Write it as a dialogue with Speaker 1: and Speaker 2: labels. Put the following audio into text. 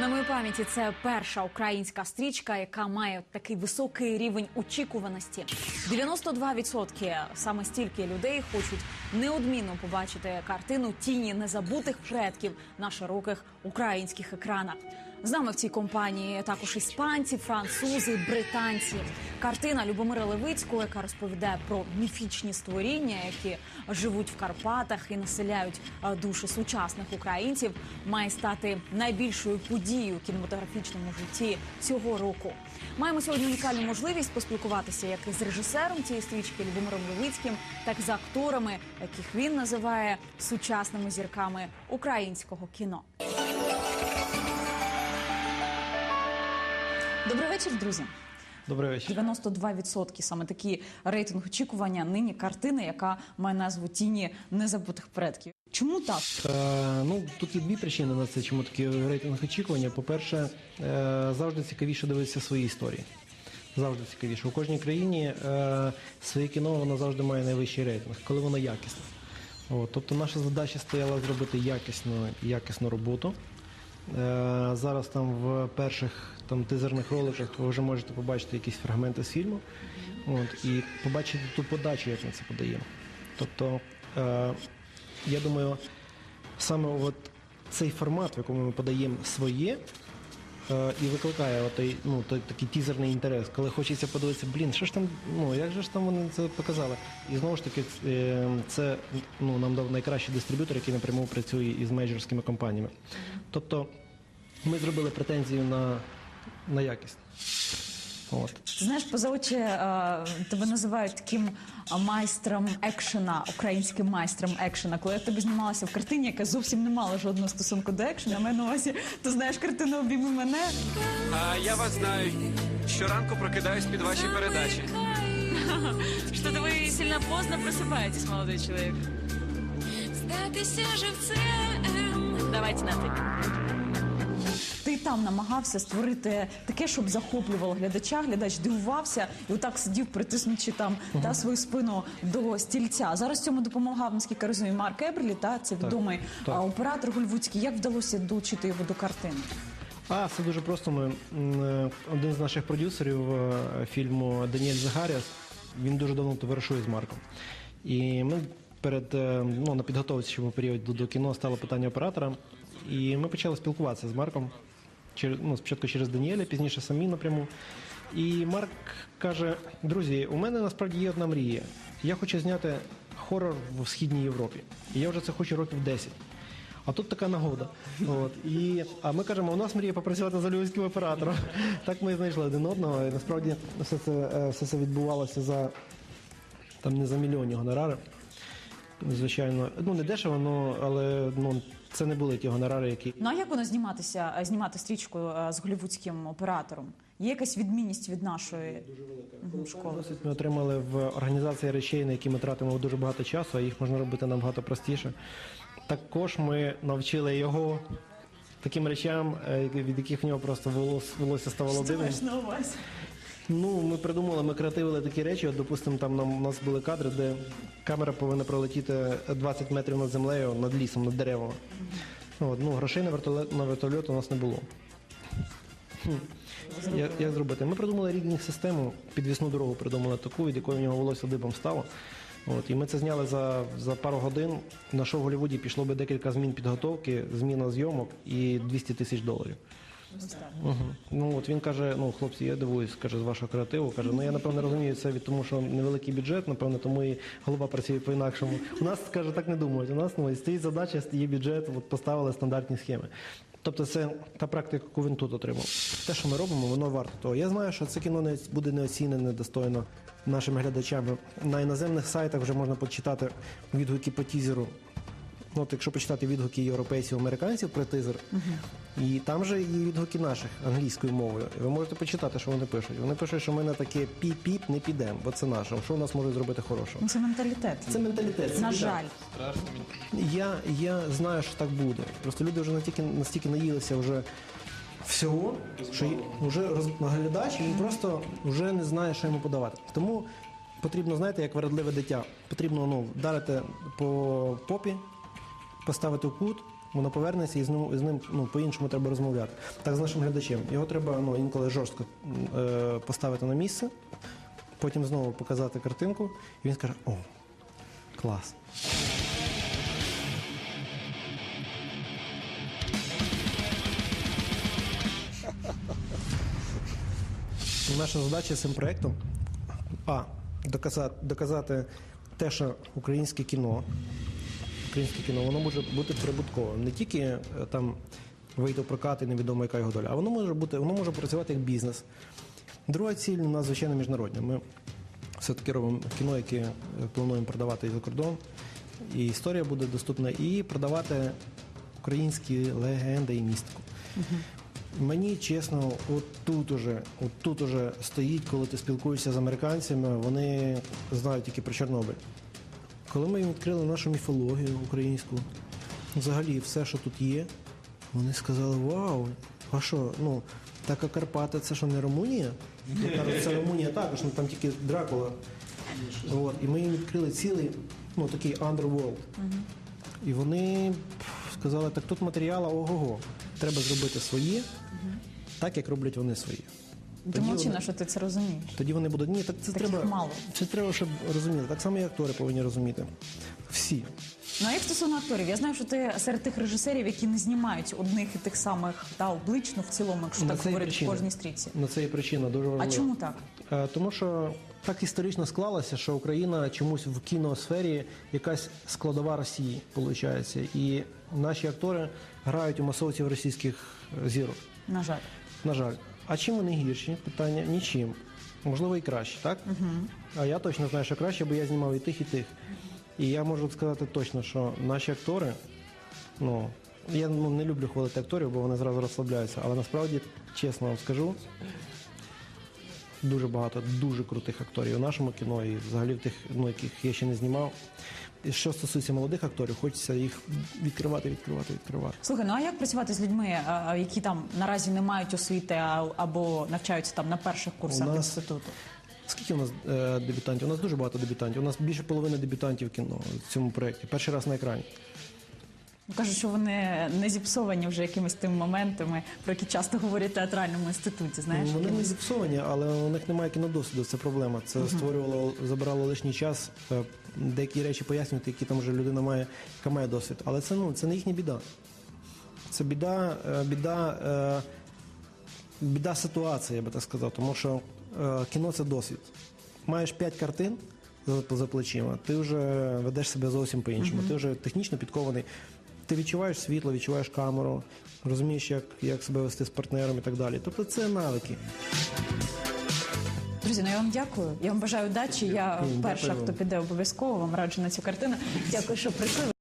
Speaker 1: На моїй пам'яті це перша українська стрічка, яка має такий високий рівень очікуваності. 92% саме стільки людей хочуть неодмінно побачити картину тіні незабутих предків на широких українських екранах. З нами в цій компанії також іспанці, французи, британці. Картина Любомира Левицького, яка розповідає про міфічні створіння, які живуть в Карпатах і населяють е, душі сучасних українців, має стати найбільшою подією у кінематографічному житті цього року. Маємо сьогодні унікальну можливість поспілкуватися як із режисером цієї стрічки Любомиром Левицьким, так і з акторами, яких він називає сучасними зірками українського кіно. Добрий вечір, друзі.
Speaker 2: Добрий вечір.
Speaker 1: 92% саме такі рейтинг очікування нині картини, яка має назву Тіні незабутих предків. Чому так?
Speaker 2: Е, ну тут є дві причини на це, чому такі рейтинг очікування. По-перше, е, завжди цікавіше дивитися свої історії. Завжди цікавіше. У кожній країні е, своє кіно воно завжди має найвищий рейтинг, коли воно якісне. От, тобто наша задача стояла зробити якісну, якісну роботу. Е, зараз там в перших там тизерних роликах ви вже можете побачити якісь фрагменти з фільму. От, і побачити ту подачу, як ми це подаємо. Тобто, е, я думаю, саме от цей формат, в якому ми подаємо своє, е, і викликає отой, ну, той такий тізерний інтерес, коли хочеться подивитися, блін, що ж там, ну як же ж там вони це показали? І знову ж таки, е, це ну, нам дав найкращий дистриб'ютор, який напряму працює із мейджорськими компаніями. Тобто ми зробили претензію на, на якість. От.
Speaker 1: Знаєш, поза очі е, тебе називають таким майстром екшена, українським майстром екшена. Коли я в тебе знімалася в картині, яка зовсім не мала жодного стосунку до екшена, маю на увазі, ти знаєш картину обійми мене.
Speaker 3: А я вас знаю. Щоранку прокидаюсь під ваші передачі.
Speaker 1: Что-то вы сильно поздно просыпаетесь, молодой человек.
Speaker 4: Живцем.
Speaker 1: Давайте на ти. Там намагався створити таке, щоб захоплювало глядача. Глядач дивувався і отак сидів, притиснучи там та свою спину до стільця. Зараз цьому допомагав, наскільки розумію, Марк Еберлі, та це відомий
Speaker 2: так.
Speaker 1: а, оператор голівудський. Як вдалося долучити його до картини?
Speaker 2: А, все дуже просто. Ми, е, один з наших продюсерів е, фільму Даніель Загаріас, він дуже давно товаришує з Марком. І ми перед е, ну, на підготовчому періоді до кіно стало питання оператора. І ми почали спілкуватися з Марком. Через, ну, спочатку через Даніеля, пізніше самі напряму. І Марк каже: друзі, у мене насправді є одна мрія. Я хочу зняти хорор в східній Європі. І я вже це хочу років 10. А тут така нагода. От. І, а ми кажемо, у нас мрія попрацювати з голівудським оператором. Так ми і знайшли один одного. І насправді все це, е, все це відбувалося за там не за мільйонні гонорари. Звичайно, ну не дешево, ну, але ну, це не були ті гонорари, які.
Speaker 1: Ну а як воно зніматися, е, знімати стрічку е, з голівудським оператором? Є якась відмінність від нашої Мгм, школи?
Speaker 2: Досить ми отримали в організації речей, на які ми тратимо дуже багато часу, а їх можна робити набагато простіше. Також ми навчили його таким речам, е, від яких в нього просто волос, волосся ставало дивним. Ну, ми придумали, ми креативили такі речі. От, допустимо, там нам у нас були кадри, де камера повинна пролетіти 20 метрів над землею, над лісом, над деревами. От, ну, грошей на вертольот, на вертольот у нас не було. Як, як зробити? Ми придумали рідних систему, підвісну дорогу придумали таку, від якої в нього волосся дибом стало. От, і ми це зняли за, за пару годин. На шоу в Голлівуді пішло би декілька змін підготовки, зміна зйомок і 200 тисяч доларів. Угу. Ну от він каже: ну хлопці, я дивуюсь, каже, з вашого креативу. Каже, ну я напевно розумію це від тому, що невеликий бюджет, напевно, тому і голова працює по-інакшому. У нас каже, так не думають. У нас ну, стоїть задача, є бюджет, от поставили стандартні схеми. Тобто це та практика, яку він тут отримав. Те, що ми робимо, воно варто того. Я знаю, що це кіно не буде неоцінене достойно нашими глядачами. На іноземних сайтах вже можна почитати відгуки по тізеру. Ну, от якщо почитати відгуки європейців, американців про тизер, і там же є відгуки наших англійською мовою. Ви можете почитати, що вони пишуть. Вони пишуть, що ми на таке піп-піп не підемо, бо це наше. Що у нас можуть зробити хорошого?
Speaker 1: Ну, Це менталітет.
Speaker 2: Це менталітет.
Speaker 1: На жаль.
Speaker 2: Я, я знаю, що так буде. Просто люди вже настільки, настільки наїлися вже всього, що вже розглядач, він просто вже не знає, що йому подавати. Тому потрібно, знаєте, як вередливе дитя. Потрібно ну, вдарити по попі, поставити в кут, воно повернеться і з ним, з ним ну, по-іншому треба розмовляти. Так з нашим глядачем. Його треба ну, інколи жорстко е, поставити на місце, потім знову показати картинку, і він скаже: О, клас. Наша задача цим проєктом а. Доказати, доказати те, що українське кіно, українське кіно, воно може бути прибутковим. Не тільки е, там вийти в прокат і невідомо, яка його доля, а воно може бути, воно може працювати як бізнес. Друга ціль у нас звичайно міжнародна. Ми все-таки робимо кіно, яке е, плануємо продавати і за кордон. І історія буде доступна, і продавати українські легенди і містику. Мені чесно, от тут уже, от тут уже стоїть, коли ти спілкуєшся з американцями, вони знають тільки про Чорнобиль. Коли ми їм відкрили нашу міфологію українську, взагалі все, що тут є, вони сказали: Вау, а що, ну, така Карпати, це що не Румунія? Це Румунія також, ну там тільки Дракула. От, і ми їм відкрили цілий, ну такий underworld. І вони сказали, так тут матеріала ого-го. Треба зробити своє, так як роблять вони свої.
Speaker 1: Молчи,
Speaker 2: вони-
Speaker 1: що ти це розумієш.
Speaker 2: Тоді вони будуть. Ні, так це
Speaker 1: Таких
Speaker 2: треба.
Speaker 1: мало.
Speaker 2: Це треба, щоб розуміти. Так само і актори повинні розуміти. Всі.
Speaker 1: Ну а як стосовно акторів, я знаю, що ти серед тих режисерів, які не знімають одних і тих самих та облич, ну в цілому, якщо
Speaker 2: На
Speaker 1: так говорити в кожній стрічці.
Speaker 2: На це є причина дуже
Speaker 1: А чому так?
Speaker 2: Е, Тому що так історично склалося, що Україна чомусь в кіносфері якась складова Росії, виходить. І наші актори грають у масовців російських е, зірок.
Speaker 1: На жаль.
Speaker 2: На жаль. А чим вони гірші? Питання нічим. Можливо, і краще, так? Угу. А я точно знаю, що краще, бо я знімав і тих, і тих. І я можу сказати точно, що наші актори, ну, я ну, не люблю хвалити акторів, бо вони зразу розслабляються. Але насправді, чесно вам скажу, дуже багато дуже крутих акторів у нашому кіно і взагалі в тих, ну, яких я ще не знімав. І що стосується молодих акторів, хочеться їх відкривати, відкривати, відкривати.
Speaker 1: Слухай, ну а як працювати з людьми, які там наразі не мають освіти або навчаються там на перших курсах
Speaker 2: нас-
Speaker 1: інституту?
Speaker 2: Скільки у нас е, дебютантів? У нас дуже багато дебютантів. У нас більше половини дебютантів кіно в цьому проєкті. Перший раз на екрані.
Speaker 1: Ну, Кажуть, що вони не зіпсовані вже якимись тими моментами, про які часто говорять в театральному інституті. Знаєш,
Speaker 2: Вони не зіпсовані, але у них немає кінодосвіду. Це проблема. Це створювало, забирало лишній час. е, Деякі речі пояснювати, які там вже людина має, яка має досвід. Але це ну це не їхня біда. Це біда, е, біда, е, біда ситуації, я би так сказав. Тому що кіно це досвід. Маєш п'ять картин за, за плечима, ти вже ведеш себе зовсім по-іншому. Ти вже технічно підкований. Ти відчуваєш світло, відчуваєш камеру, розумієш, як, як себе вести з партнером і так далі. Тобто це навики.
Speaker 1: Друзі, ну я вам дякую. Я вам бажаю удачі. Я перша, хто піде обов'язково. Вам раджу на цю картину. Дякую, що прийшли.